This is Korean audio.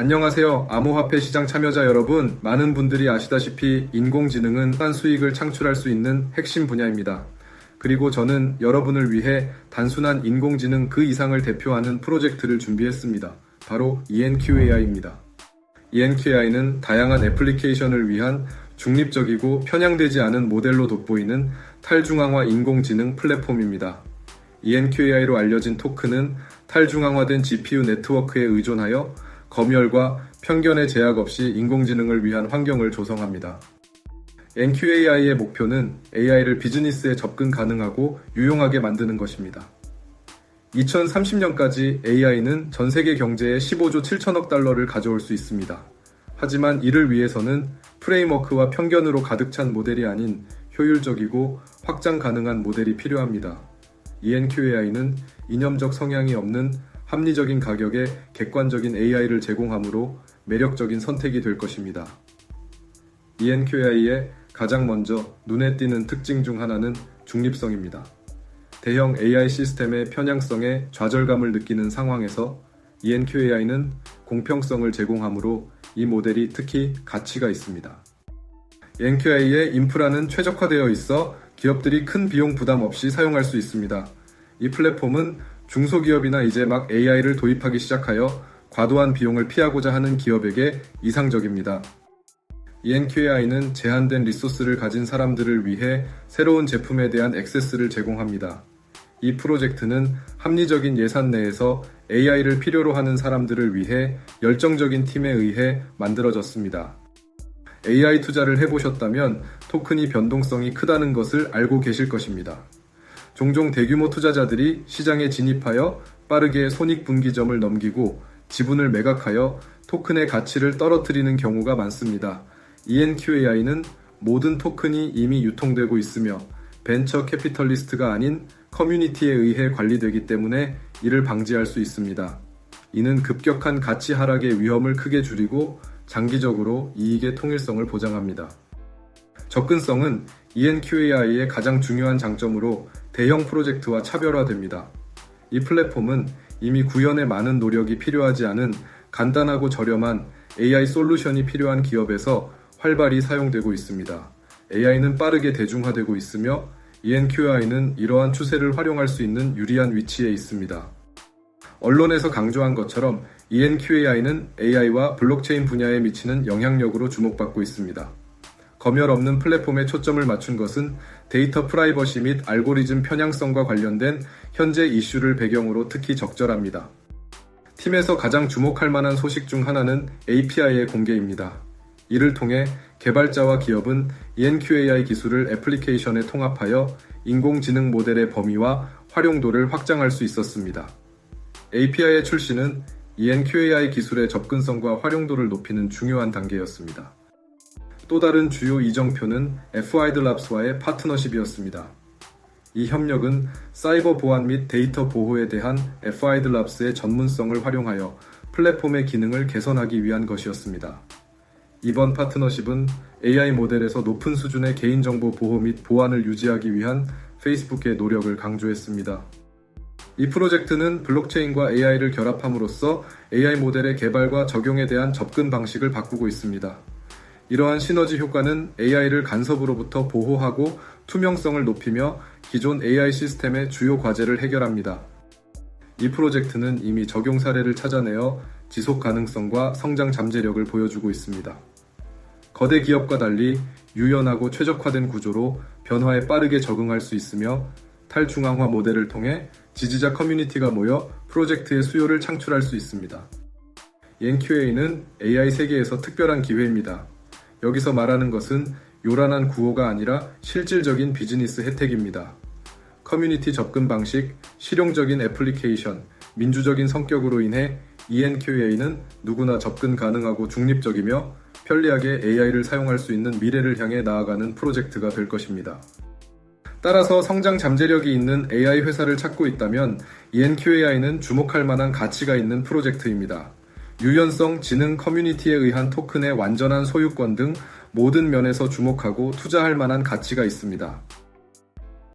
안녕하세요. 암호화폐 시장 참여자 여러분. 많은 분들이 아시다시피 인공지능은 한 수익을 창출할 수 있는 핵심 분야입니다. 그리고 저는 여러분을 위해 단순한 인공지능 그 이상을 대표하는 프로젝트를 준비했습니다. 바로 ENQAI입니다. ENQAI는 다양한 애플리케이션을 위한 중립적이고 편향되지 않은 모델로 돋보이는 탈중앙화 인공지능 플랫폼입니다. ENQAI로 알려진 토큰은 탈중앙화된 GPU 네트워크에 의존하여 검열과 편견의 제약 없이 인공지능을 위한 환경을 조성합니다. NQAI의 목표는 AI를 비즈니스에 접근 가능하고 유용하게 만드는 것입니다. 2030년까지 AI는 전 세계 경제의 15조 7천억 달러를 가져올 수 있습니다. 하지만 이를 위해서는 프레임워크와 편견으로 가득 찬 모델이 아닌 효율적이고 확장 가능한 모델이 필요합니다. ENQAI는 이념적 성향이 없는 합리적인 가격에 객관적인 AI를 제공하므로 매력적인 선택이 될 것입니다. E ENQAI의 가장 먼저 눈에 띄는 특징 중 하나는 중립성입니다. 대형 AI 시스템의 편향성에 좌절감을 느끼는 상황에서 ENQAI는 공평성을 제공하므로 이 모델이 특히 가치가 있습니다. ENQAI의 인프라는 최적화되어 있어 기업들이 큰 비용 부담 없이 사용할 수 있습니다. 이 플랫폼은 중소기업이나 이제 막 AI를 도입하기 시작하여 과도한 비용을 피하고자 하는 기업에게 이상적입니다. ENQAI는 제한된 리소스를 가진 사람들을 위해 새로운 제품에 대한 액세스를 제공합니다. 이 프로젝트는 합리적인 예산 내에서 AI를 필요로 하는 사람들을 위해 열정적인 팀에 의해 만들어졌습니다. AI 투자를 해보셨다면 토큰이 변동성이 크다는 것을 알고 계실 것입니다. 종종 대규모 투자자들이 시장에 진입하여 빠르게 손익분기점을 넘기고 지분을 매각하여 토큰의 가치를 떨어뜨리는 경우가 많습니다. ENQAI는 모든 토큰이 이미 유통되고 있으며 벤처 캐피털리스트가 아닌 커뮤니티에 의해 관리되기 때문에 이를 방지할 수 있습니다. 이는 급격한 가치 하락의 위험을 크게 줄이고 장기적으로 이익의 통일성을 보장합니다. 접근성은 ENQAI의 가장 중요한 장점으로 대형 프로젝트와 차별화됩니다. 이 플랫폼은 이미 구현에 많은 노력이 필요하지 않은 간단하고 저렴한 AI 솔루션이 필요한 기업에서 활발히 사용되고 있습니다. AI는 빠르게 대중화되고 있으며 E ENQAI는 이러한 추세를 활용할 수 있는 유리한 위치에 있습니다. 언론에서 강조한 것처럼 ENQAI는 AI와 블록체인 분야에 미치는 영향력으로 주목받고 있습니다. 검열 없는 플랫폼에 초점을 맞춘 것은 데이터 프라이버시 및 알고리즘 편향성과 관련된 현재 이슈를 배경으로 특히 적절합니다. 팀에서 가장 주목할 만한 소식 중 하나는 API의 공개입니다. 이를 통해 개발자와 기업은 ENQAI 기술을 애플리케이션에 통합하여 인공지능 모델의 범위와 활용도를 확장할 수 있었습니다. API의 출시는 ENQAI 기술의 접근성과 활용도를 높이는 중요한 단계였습니다. 또 다른 주요 이정표는 FIDLabs와의 파트너십이었습니다. 이 협력은 사이버 보안 및 데이터 보호에 대한 FIDLabs의 전문성을 활용하여 플랫폼의 기능을 개선하기 위한 것이었습니다. 이번 파트너십은 AI 모델에서 높은 수준의 개인정보 보호 및 보안을 유지하기 위한 페이스북의 노력을 강조했습니다. 이 프로젝트는 블록체인과 AI를 결합함으로써 AI 모델의 개발과 적용에 대한 접근 방식을 바꾸고 있습니다. 이러한 시너지 효과는 AI를 간섭으로부터 보호하고 투명성을 높이며 기존 AI 시스템의 주요 과제를 해결합니다. 이 프로젝트는 이미 적용 사례를 찾아내어 지속 가능성과 성장 잠재력을 보여주고 있습니다. 거대 기업과 달리 유연하고 최적화된 구조로 변화에 빠르게 적응할 수 있으며 탈중앙화 모델을 통해 지지자 커뮤니티가 모여 프로젝트의 수요를 창출할 수 있습니다. ENQA는 AI 세계에서 특별한 기회입니다. 여기서 말하는 것은 요란한 구호가 아니라 실질적인 비즈니스 혜택입니다. 커뮤니티 접근 방식, 실용적인 애플리케이션, 민주적인 성격으로 인해 ENQA는 누구나 접근 가능하고 중립적이며 편리하게 AI를 사용할 수 있는 미래를 향해 나아가는 프로젝트가 될 것입니다. 따라서 성장 잠재력이 있는 AI 회사를 찾고 있다면 ENQAI는 주목할 만한 가치가 있는 프로젝트입니다. 유연성, 지능, 커뮤니티에 의한 토큰의 완전한 소유권 등 모든 면에서 주목하고 투자할 만한 가치가 있습니다.